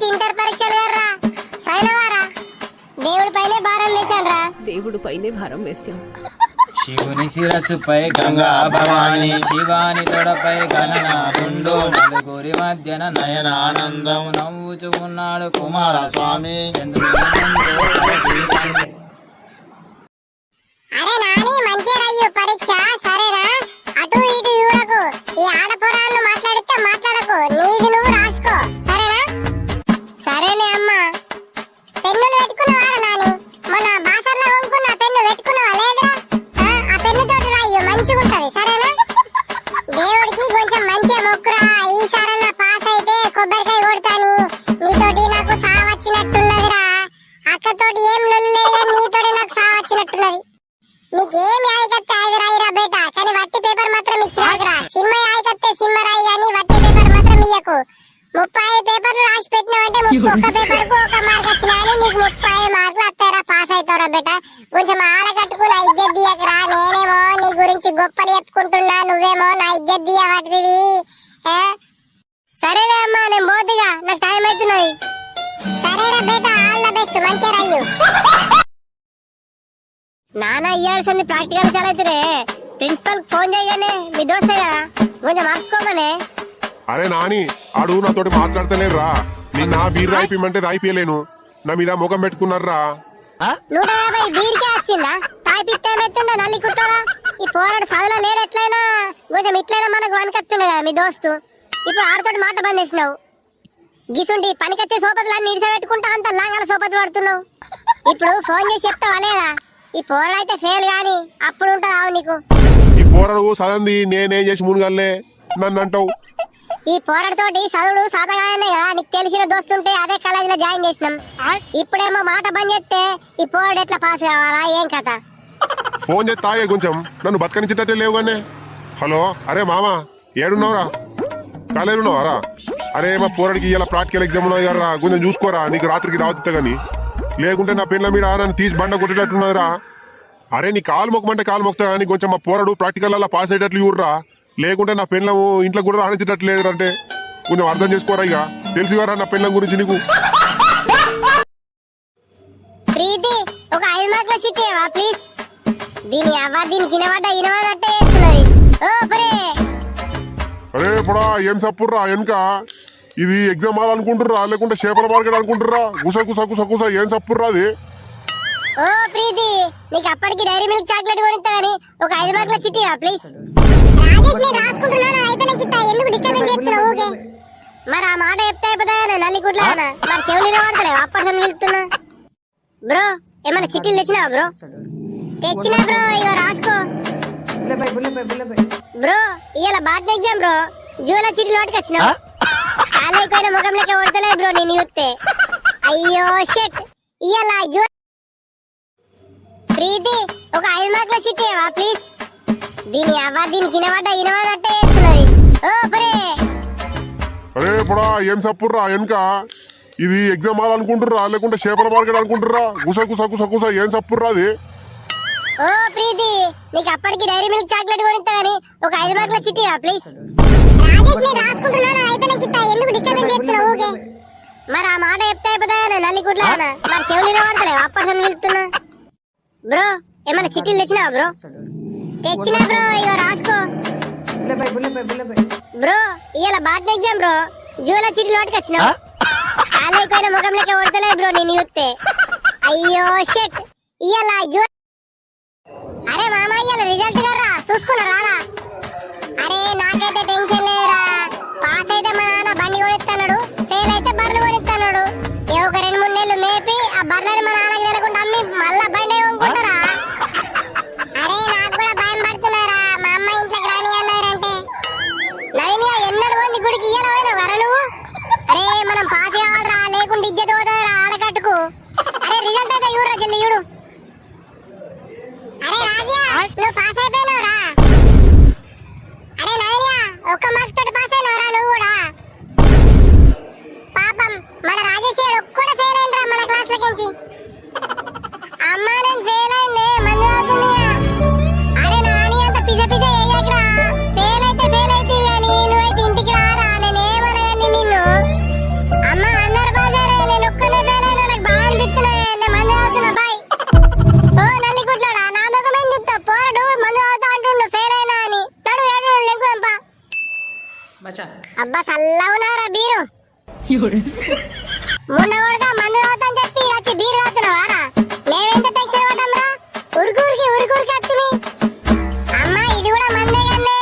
నుంచి ఇంటర్ పరీక్షలు గారా సైనవారా? దేవుడి పైనే భారం వేశాన్రా. దేవుడు పైనే భారం వేశాం. శివుని శిరస్సుపై గంగా భవాని శివాని తొడపై గణనాథుండు నలుగురి మధ్యన నయనానందం నవ్వుచు ఉన్నాడు కుమార కొంచెం మంచిగా మొక్కురా. ఈసారన్నా పాస్ అయితే కొబ్బరికాయ కొడతాని. నీతోటి నాకు సావచ్చినట్టున్నదిరా. అక్కతోటి ఏం లొల్లేదు నీతోటి నాకు సావచ్చినట్టున్నది. నీకేం యాయకత్తే ఐదు బేట. కానీ వట్టి పేపర్ మాత్రం ఇచ్చిరాకురా సినిమా యాయకత్తే సినిమా రాయి కానీ వట్టి పేపర్ మాత్రం ఇయ్యకు. ముప్పై ఐదు పేపర్లు రాసి ఒక్క పేపర్కు ఒక మార్క్ వచ్చినాయని నీకు ముప్పై మార్కులు వస్తాయిరా పాస్ అవుతావురా బేట కొంచెం ఆడగట్టుకుని నా ఇజ్జత్ దియకరా నేనేమో నీ గురించి గొప్పలు చెప్పుకుంటున్నా నువ్వేమో నా ఇజ్జత్ దియ వాటిది సరేనా అమ్మా నేను పోతుగా నాకు టైం అవుతున్నది సరేరా బేట ఆల్ ద బెస్ట్ మంచిగా రయ్యు నాన్న ఇయ్యాల్సింది ప్రాక్టికల్ చదివితే ప్రిన్సిపల్ ఫోన్ చేయగానే మీ దోస్తే కదా కొంచెం మార్చుకోమనే అరే నాని ఆడు నాతోటి మాట్లాడతలేరురా నిన్న బీర్ రాయిపిమంటే రాయిపోయలేను నా మీద ముఖం పెట్టుకున్నారా నూట యాభై బీర్కే వచ్చిందా? తాయిపిస్తే ఏమైతుండే నల్లి కుట్టాడా ఈ పోరాడు చదువులో లేడు ఎట్లయినా కొంచెం ఇట్లయినా మనకు వనకత్తుండే కదా మీ దోస్తు? ఇప్పుడు ఆడతోటి మాట బంద్ చేసినావు. గిసుంటి పనికొచ్చే సోపతులన్నీ నిడిసబెట్టుకుంటా అంత లాంగాల సోపతి పడుతున్నావు ఇప్పుడు ఫోన్ చేసి చెప్తావా లేదా? ఈ పోరాడు అయితే ఫెయిల్ గాని అప్పుడు ఉంటుంది ఆవు నీకు? ఈ పోరడు సదంది నేనేం చేసి మునుగల్లే నన్ను అంటావు ఈ పోరాడుతోటి చదువుడు సాధగానే కదా? నీకు తెలిసిన దోస్తుంటే అదే కాలేజీలో జాయిన్ చేసినాం. ఇప్పుడేమో మాట బంద్ చేస్తే ఈ పోరాడు ఎట్లా పాస్ కావాలా? ఏం కథ? ఫోన్ చేసి తాగే కొంచెం. నన్ను బతకనిచ్చేటట్టే లేవు కానీ. హలో అరే మామ ఏడున్నావురా? కాలేరు ఉన్నావారా అరే మా పోరడికి ఇలా ప్రాక్టికల్ ఎగ్జామ్ ఉన్నాయి కదా కొంచెం చూసుకోరా నీకు రాత్రికి రావద్దు కానీ. లేకుంటే నా పిల్ల మీద నన్ను తీసి బండ కొట్టేటట్టున్నదిరా అరే నీ కాలు మొక్కమంటే కాలు మొక్తా కానీ కొంచెం మా పోరడు ప్రాక్టికల్ అలా పాస్ అయ్యేటట్లు చూడరా. లేకుంటే నా పిల్లము ఇంట్లో కూడా రాణించేటట్లు లేదంటే కొంచెం అర్థం చేసుకోరా ఇక. తెలుసు కదా నా పిల్లం గురించి నీకు. ప్రీతి ఒక ఐదు మార్కుల చిట్టేవా ప్లీజ్? దీని అవ్వ దీనికి ఇనవడ్డ ఇనవడట్టే చేస్తున్నది. ఓ పరే. అరే ఇప్పుడా ఏం సప్పుర్రా వెనుక? ఇది ఎగ్జామ్ అనుకుంటుర్రా లేకుంటే చేపల మార్కెట్ అనుకుంటుర్రా? గుస గుస గుస గుస ఏం సప్పుర్రా అది? ఓ ప్రీతి నీకు అప్పటికి డైరీ మిల్క్ చాక్లెట్ కొనిస్తా గానీ ఒక ఐదు మార్కుల చిట్టివా ప్లీజ్? రాజేష్ నేను రాసుకుంటున్నాను ఎందుకు డిస్టర్బెన్స్ చేస్తున్నావు? మరి ఆ మాట చెప్తే అయిపోతాయా? మరి చెవులు వాడతలేవు? అప్పటి వెళ్తున్నా బ్రో ఏమైనా చిట్టీలు తెచ్చినావా బ్రో? తెచ్చినా బ్రో ఇగో రాసుకో. బ్రో ఇవాళ బాట్ ఎగ్జామ్ బ్రో. జూల చిట్టి లోటుకి వచ్చినావు. ముఖం లెక్క కొడతలేదు బ్రో నేను చూస్తే అయ్యో షెట్ ఇవాళ జూ ప్రీతి ఒక ఐదు మార్కుల చిట్టి ప్లీజ్ దీని అవ్వ దీనికి ఇనవడ్డ ఇనవడట్టే చేస్తున్నది. ఓ పరే. అరే ఇప్పుడా ఏం సప్పుర్రా వెనుక ఇది ఎగ్జామ్ హాల్ అనుకుంటుర్రా లేకుంటే చేపల మార్కెట్ అనుకుంటుర్రా? గుస గుస గుస గుస ఏం సప్పుర్రా అది? ఓ ప్రీతి నీకు అప్పటికి డైరీ మిల్క్ చాక్లెట్ కొనిస్తా గానీ ఒక ఐదు మార్కుల చిట్టివా ప్లీజ్. రాజేష్ నేను రాసుకుంటున్నాను అయిపోయినాక ఇస్తా ఎందుకు డిస్టర్బెన్స్ చేస్తున్నావు ఊకే మరి ఆ మాట చెప్తే అయిపోతాయా నల్లి కుట్లా మరి చెవులు వినబడతలేవు అప్పటి వెళ్తున్నా బ్రో ఏమైనా చిట్టీలు తెచ్చినావా బ్రో? తెచ్చినా బ్రో ఇగో రాసుకో. బ్రో ఇవాళ బాట్ ఎగ్జామ్ బ్రో. జూల చిట్టి లోటుకి వచ్చినావు కాలేకపోయిన ముఖంలోకి కొడతలేదు బ్రో నేను చూస్తే. అయ్యో షెట్ ఇవాళ జూ అరే మామ ఇవాళ రిజల్ట్ కర్రా చూసుకున్నా మొన్న కొడుక మందు తాగుతాని చెప్పి ఈడ వచ్చి బీరు తాగుతున్నావారా మేమెంత టెన్షన్ పడ్డాంరా ఉరుకురికి ఉరుకురికి వస్తుంది అమ్మా ఇది కూడా మందే కన్నే